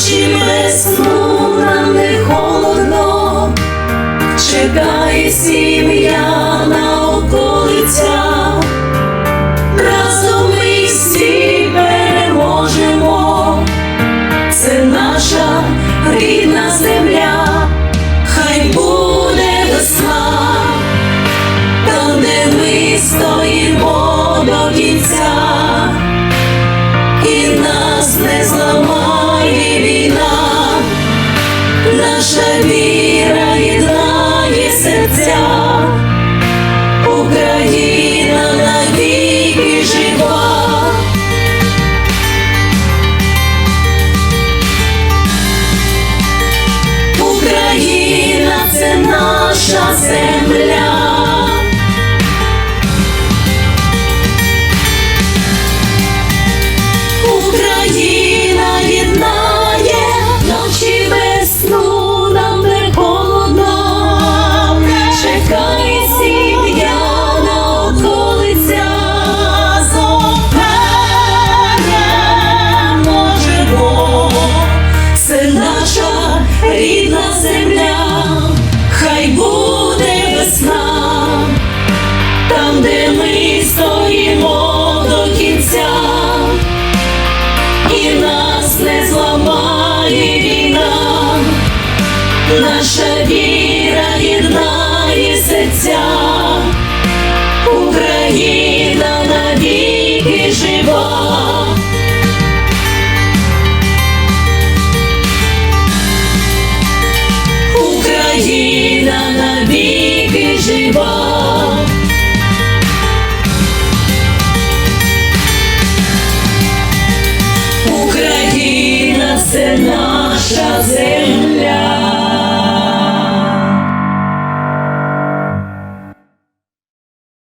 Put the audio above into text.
ночі без сну нам не холодно, чекає сім'я на околицях. 是谁？ми стоїмо до кінця, і нас не зламає війна, наша віра єднає серця.